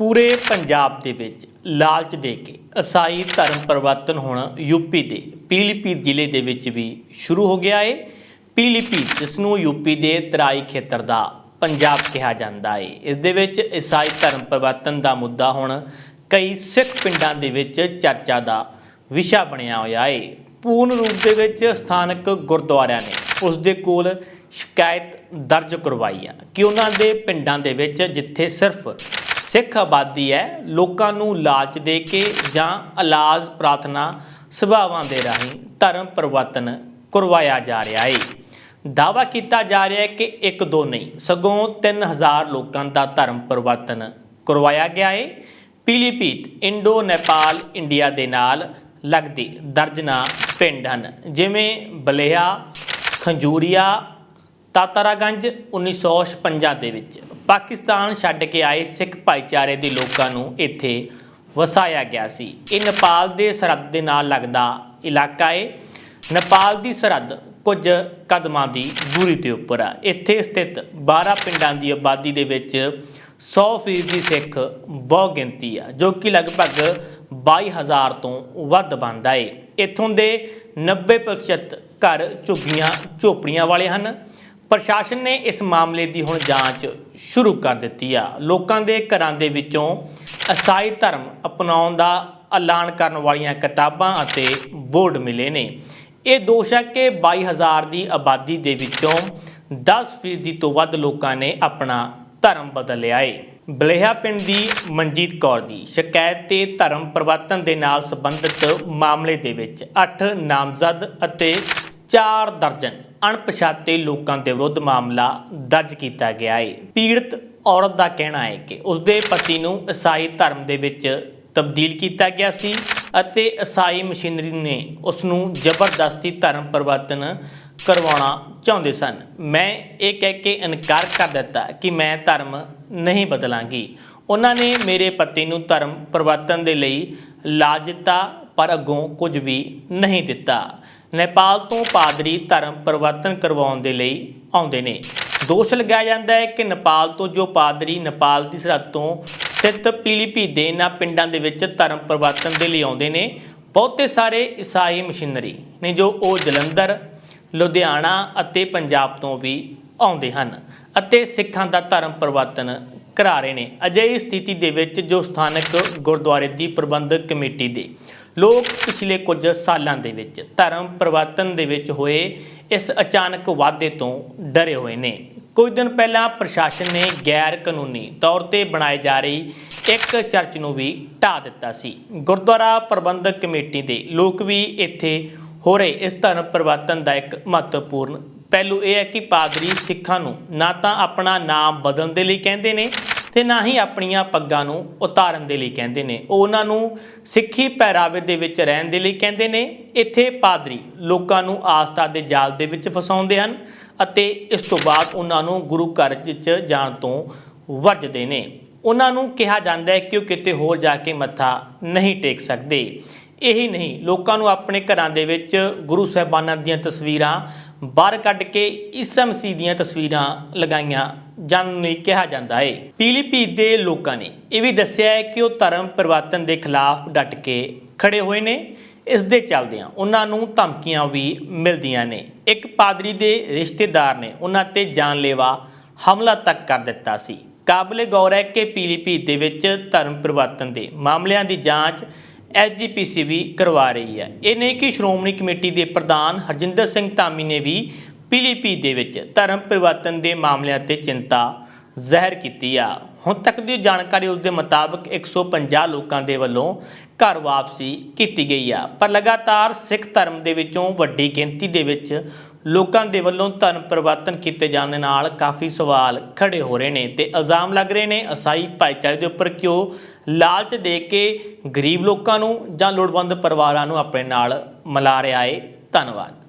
ਪੂਰੇ ਪੰਜਾਬ ਦੇ ਵਿੱਚ ਲਾਲਚ ਦੇ ਕੇ ਈਸਾਈ ਧਰਮ ਪਰਿਵਰਤਨ ਹੁਣ ਯੂਪੀ ਦੇ ਪੀਲੀਭੀਤ ਜ਼ਿਲ੍ਹੇ ਦੇ ਵਿੱਚ ਵੀ ਸ਼ੁਰੂ ਹੋ ਗਿਆ ਹੈ ਪੀਲੀਭੀਤ ਜਿਸ ਨੂੰ ਯੂਪੀ ਦੇ ਤਰਾਈ ਖੇਤਰ ਦਾ ਪੰਜਾਬ ਕਿਹਾ ਜਾਂਦਾ ਹੈ ਇਸ ਦੇ ਵਿੱਚ ਈਸਾਈ ਧਰਮ ਪਰਿਵਰਤਨ ਦਾ ਮੁੱਦਾ ਹੁਣ ਕਈ ਸਿੱਖ ਪਿੰਡਾਂ ਦੇ ਵਿੱਚ ਚਰਚਾ ਦਾ ਵਿਸ਼ਾ ਬਣਿਆ ਹੋਇਆ ਹੈ ਪੂਰਨ ਰੂਪ ਦੇ ਵਿੱਚ ਸਥਾਨਕ ਗੁਰਦੁਆਰਿਆਂ ਨੇ ਉਸ ਦੇ ਕੋਲ ਸ਼ਿਕਾਇਤ ਦਰਜ ਕਰਵਾਈ ਆ ਕਿ ਉਹਨਾਂ ਦੇ ਪਿੰਡਾਂ ਦੇ ਵਿੱਚ ਜਿੱਥੇ ਸਿਰਫ ਸਿੱਖ ਆਬਾਦੀ ਹੈ, ਲੋਕਾਂ ਨੂੰ ਲਾਲਚ ਦੇ ਕੇ ਜਾਂ ਇਲਾਜ ਪ੍ਰਾਰਥਨਾ ਸਭਾਵਾਂ ਦੇ ਰਾਹੀਂ ਧਰਮ ਪਰਿਵਰਤਨ ਕਰਵਾਇਆ ਜਾ ਰਿਹਾ ਹੈ ਦਾਵਾ ਕੀਤਾ ਜਾ ਰਿਹਾ ਹੈ ਕਿ ਇੱਕ ਦੋ ਨਹੀਂ, ਸਗੋਂ 3000 ਲੋਕਾਂ ਦਾ ਧਰਮ ਪਰਿਵਰਤਨ ਕਰਵਾਇਆ ਗਿਆ ਹੈ ਪੀਲੀਭੀਤ, ਇੰਡੋ, ਨੇਪਾਲ, ਇੰਡੀਆ ਦੇ ਨਾਲ ਲੱਗਦੇ ਦਰਜਨਾ ਪਿੰਡ ਹਨ, ਜਿਵੇਂ ਬਲੇਹਾ, ਖੰਜੂਰੀਆ, ਤਾਤਾਰਾਗੰਜ 1956 ਦੇ ਵਿੱਚ। ਪਾਕਿਸਤਾਨ ਛੱਡ ਕੇ ਆਏ ਸਿੱਖ ਭਾਈਚਾਰੇ ਦੇ ਲੋਕਾਂ ਨੂੰ ਇੱਥੇ ਵਸਾਇਆ ਗਿਆ ਸੀ। ਇਹ ਨੇਪਾਲ ਦੇ ਸਰਹੱਦ ਦੇ ਨਾਲ ਲੱਗਦਾ ਇਲਾਕਾ ਹੈ ਨੇਪਾਲ ਦੀ ਸਰਹੱਦ ਕੁਝ ਕਦਮਾਂ ਦੀ ਦੂਰੀ ਤੇ ਉੱਪਰ ਆ। ਇੱਥੇ ਸਥਿਤ 12 ਪਿੰਡਾਂ ਦੀ ਆਬਾਦੀ ਦੇ ਵਿੱਚ 100% ਦੀ ਸਿੱਖ ਬਹੁ ਗਿਣਤੀ ਆ, ਜੋ ਕਿ ਲਗਭਗ 22000 ਤੋਂ ਵੱਧ ਬਣਦਾ ਏ। ਇੱਥੋਂ ਦੇ 90% ਘਰ ਝੁੱਗੀਆਂ, ਝੋਪੜੀਆਂ ਵਾਲੇ ਹਨ। ਪ੍ਰਸ਼ਾਸਨ ਨੇ ਇਸ ਮਾਮਲੇ ਦੀ ਹੁਣ ਜਾਂਚ ਸ਼ੁਰੂ ਕਰ ਦਿੱਤੀ ਆ। ਲੋਕਾਂ ਦੇ ਘਰਾਂ ਦੇ ਵਿੱਚੋਂ ਈਸਾਈ ਧਰਮ ਅਪਣਾਉਣ ਦਾ ਐਲਾਨ ਕਰਨ ਵਾਲੀਆਂ ਕਿਤਾਬਾਂ ਅਤੇ ਬੋਰਡ ਮਿਲੇ ਨੇ। ਇਹ ਦੋਸ਼ ਹੈ ਕਿ 22000 ਦੀ ਆਬਾਦੀ ਦੇ ਵਿੱਚੋਂ 10% ਤੋਂ ਵੱਧ ਲੋਕਾਂ ਨੇ ਆਪਣਾ ਧਰਮ ਬਦਲ ਲਿਆ ਏ। ਬਲੇਹਾ ਪਿੰਡ ਦੀ ਮਨਜੀਤ ਕੌਰ ਦੀ ਸ਼ਿਕਾਇਤ ਤੇ ਧਰਮ ਪਰਿਵਰਤਨ ਦੇ ਨਾਲ ਸੰਬੰਧਿਤ ਮਾਮਲੇ ਦੇ ਵਿੱਚ 8 ਨਾਮਜ਼ਦ ਅਤੇ 4 ਦਰਜਨ ਅਣਪਛਾਤੇ ਲੋਕਾਂ ਦੇ ਵਿਰੁੱਧ ਮਾਮਲਾ ਦਰਜ ਕੀਤਾ ਗਿਆ ਹੈ ਪੀੜਤ ਔਰਤ ਦਾ ਕਹਿਣਾ ਹੈ ਕਿ ਉਸਦੇ ਪਤੀ ਨੂੰ ਈਸਾਈ ਧਰਮ ਦੇ ਵਿੱਚ ਤਬਦੀਲ ਕੀਤਾ ਗਿਆ ਸੀ ਅਤੇ ਈਸਾਈ ਮਸ਼ੀਨਰੀ ਨੇ ਉਸ ਨੂੰ ਜ਼ਬਰਦਸਤੀ ਧਰਮ ਪਰਿਵਰਤਨ ਕਰਵਾਉਣਾ ਚਾਹੁੰਦੇ ਸਨ। ਮੈਂ ਇਹ ਕਹਿ ਕੇ ਇਨਕਾਰ ਕਰ ਦਿੱਤਾ ਕਿ ਮੈਂ ਧਰਮ ਨਹੀਂ ਬਦਲਾਂਗੀ। ਉਹਨਾਂ ਨੇ ਮੇਰੇ ਪਤੀ ਨੂੰ ਧਰਮ ਪਰਿਵਰਤਨ ਦੇ ਲਈ ਲਾਜ ਦਿੱਤਾ ਪਰ ਅੱਗੋਂ ਕੁਝ ਵੀ ਨਹੀਂ ਦਿੱਤਾ। ਨੇਪਾਲ ਤੋਂ ਪਾਦਰੀ ਧਰਮ ਪਰਿਵਰਤਨ ਕਰਵਾਉਣ ਦੇ ਲਈ ਆਉਂਦੇ ਨੇ। ਦੋਸ਼ ਲਗਾਇਆ ਜਾਂਦਾ ਹੈ ਕਿ ਨੇਪਾਲ ਤੋਂ ਜੋ ਪਾਦਰੀ ਨੇਪਾਲ ਦੀ ਸਰਹੱਦ ਤੋਂ ਸਥਿਤ ਪੀਲੀਭੀਤ ਦੇ ਇਹਨਾਂ ਪਿੰਡਾਂ ਦੇ ਵਿੱਚ ਧਰਮ ਪਰਿਵਰਤਨ ਦੇ ਲਈ ਆਉਂਦੇ ਨੇ, ਬਹੁਤੇ ਸਾਰੇ ਈਸਾਈ ਮਸ਼ੀਨਰੀ ਨੇ ਜੋ ਉਹ ਜਲੰਧਰ, ਲੁਧਿਆਣਾ ਅਤੇ ਪੰਜਾਬ ਤੋਂ ਵੀ ਆਉਂਦੇ ਹਨ ਅਤੇ ਸਿੱਖਾਂ ਦਾ ਧਰਮ ਪਰਿਵਰਤਨ ਕਰਾ ਰਹੇ ਨੇ। ਅਜਿਹੀ ਸਥਿਤੀ ਦੇ ਵਿੱਚ ਜੋ ਸਥਾਨਕ ਗੁਰਦੁਆਰੇ ਦੀ ਪ੍ਰਬੰਧਕ ਕਮੇਟੀ ਦੇ ਲੋਕ ਪਿਛਲੇ ਕੁਝ ਸਾਲਾਂ ਦੇ ਵਿੱਚ ਧਰਮ ਪਰਿਵਰਤਨ ਦੇ ਵਿੱਚ ਹੋਏ ਇਸ ਅਚਾਨਕ ਵਾਧੇ ਤੋਂ ਡਰੇ ਹੋਏ ਨੇ। ਕੁਝ ਦਿਨ ਪਹਿਲਾਂ ਪ੍ਰਸ਼ਾਸਨ ਨੇ ਗੈਰ ਕਾਨੂੰਨੀ ਤੌਰ ਤੇ ਬਣਾਏ ਜਾ ਰਹੀ ਇੱਕ ਚਰਚ ਨੂੰ ਵੀ ਢਾ ਦਿੱਤਾ ਸੀ। ਗੁਰਦੁਆਰਾ ਪ੍ਰਬੰਧਕ ਕਮੇਟੀ ਦੇ ਲੋਕ ਵੀ ਇੱਥੇ ਹੋ ਰਹੇ। ਇਸ ਧਰਮ ਪਰਿਵਰਤਨ ਦਾ ਇੱਕ ਮਹੱਤਵਪੂਰਨ ਪਹਿਲੂ ਇਹ ਹੈ ਕਿ ਪਾਦਰੀ ਸਿੱਖਾਂ ਨੂੰ ਨਾ ਤਾਂ ਆਪਣਾ ਨਾਮ ਬਦਲਣ ਦੇ ਲਈ ਕਹਿੰਦੇ ਨੇ ਤੇ ਨਾ ਹੀ ਆਪਣੀਆਂ ਪੱਗਾਂ ਨੂੰ ਉਤਾਰਨ ਦੇ ਲਈ ਕਹਿੰਦੇ ਨੇ। ਉਹ ਉਹਨਾਂ ਨੂੰ ਸਿੱਖੀ ਪਹਿਰਾਵੇ ਦੇ ਵਿੱਚ ਰਹਿਣ ਦੇ ਲਈ ਕਹਿੰਦੇ ਨੇ। ਇੱਥੇ ਪਾਦਰੀ ਲੋਕਾਂ ਨੂੰ ਆਸਥਾ ਦੇ ਜਾਲ ਦੇ ਵਿੱਚ ਫਸਾਉਂਦੇ ਹਨ ਅਤੇ ਇਸ ਤੋਂ ਬਾਅਦ ਉਹਨਾਂ ਨੂੰ ਗੁਰੂ ਘਰ ਵਿੱਚ ਜਾਣ ਤੋਂ ਵਰਜਦੇ ਨੇ। ਉਹਨਾਂ ਨੂੰ ਕਿਹਾ ਜਾਂਦਾ ਹੈ ਕਿ ਉਹ ਕਿਤੇ ਹੋਰ ਜਾ ਕੇ ਮੱਥਾ ਨਹੀਂ ਟੇਕ ਸਕਦੇ। ਇਹੀ ਨਹੀਂ, ਲੋਕਾਂ ਨੂੰ ਆਪਣੇ ਘਰਾਂ ਦੇ ਵਿੱਚ ਗੁਰੂ ਸਾਹਿਬਾਨਾਂ ਦੀਆਂ ਤਸਵੀਰਾਂ, ਬਾਹਰ ਕੱਢ ਕੇ ਈਸਾ ਮਸੀਹ ਦੀਆਂ ਤਸਵੀਰਾਂ ਲਗਾਈਆਂ ਜਾਣ ਨਹੀਂ ਕਿਹਾ ਜਾਂਦਾ ਹੈ ਪੀਲੀਭੀਤ ਦੇ ਲੋਕਾਂ ਨੇ ਇਹ ਵੀ ਦੱਸਿਆ ਹੈ ਕਿ ਉਹ ਧਰਮ ਪਰਿਵਰਤਨ ਦੇ ਖਿਲਾਫ ਡਟ ਕੇ ਖੜੇ ਹੋਏ ਨੇ। ਇਸ ਦੇ ਚੱਲਦਿਆਂ ਉਹਨਾਂ ਨੂੰ ਧਮਕੀਆਂ ਵੀ ਮਿਲਦੀਆਂ ਨੇ। ਇੱਕ ਪਾਦਰੀ ਦੇ ਰਿਸ਼ਤੇਦਾਰ ਨੇ ਉਹਨਾਂ ਤੇ ਜਾਨਲੇਵਾ ਹਮਲਾ ਤੱਕ ਕਰ ਦਿੱਤਾ ਸੀ। ਕਾਬਲੇ ਗੌਰ ਹੈ ਕਿ ਪੀਲੀਭੀਤ ਦੇ ਵਿੱਚ ਧਰਮ ਪਰਿਵਰਤਨ ਦੇ ਮਾਮਲਿਆਂ ਦੀ ਜਾਂਚ ਐਸਜੀਪੀਸੀ ਵੀ ਕਰਵਾ ਰਹੀ ਹੈ। ਇਹ ਨਹੀਂ ਕਿ ਸ਼੍ਰੋਮਣੀ ਕਮੇਟੀ ਦੇ ਪ੍ਰਧਾਨ ਹਰਜਿੰਦਰ ਸਿੰਘ ਧਾਮੀ ਨੇ ਵੀ ਪੀਲੀਭੀਤ ਦੇ ਵਿੱਚ ਧਰਮ ਪਰਿਵਰਤਨ ਦੇ ਮਾਮਲਿਆਂ ਤੇ ਚਿੰਤਾ ਜ਼ਾਹਿਰ ਕੀਤੀ ਆ। ਹੁਣ ਤੱਕ ਦੀ ਜਾਣਕਾਰੀ ਉਸ ਦੇ ਮੁਤਾਬਕ 150 ਲੋਕਾਂ ਦੇ ਵੱਲੋਂ ਘਰ ਵਾਪਸੀ ਕੀਤੀ ਗਈ ਆ। ਪਰ ਲਗਾਤਾਰ ਸਿੱਖ ਧਰਮ ਦੇ ਵਿੱਚੋਂ ਵੱਡੀ ਗਿਣਤੀ ਦੇ ਵਿੱਚ ਲੋਕਾਂ ਦੇ ਵੱਲੋਂ ਧਰਮ ਪਰਿਵਰਤਨ ਕੀਤੇ ਜਾਣ ਦੇ ਨਾਲ ਕਾਫੀ ਸਵਾਲ ਖੜੇ ਹੋ ਰਹੇ ਨੇ ਤੇ ਇਲਜ਼ਾਮ ਲੱਗ ਰਹੇ ਨੇ ਅਸਾਈ ਭਾਈਚਾਰੇ ਦੇ ਉੱਪਰ ਕਿ ਲਾਲਚ ਦੇ ਕੇ ਗਰੀਬ ਲੋਕਾਂ ਨੂੰ ਜਾਂ ਲੋੜਵੰਦ ਪਰਿਵਾਰਾਂ ਨੂੰ ਆਪਣੇ ਨਾਲ ਮਿਲਾ ਰਿਹਾ ਏ। ਧੰਨਵਾਦ।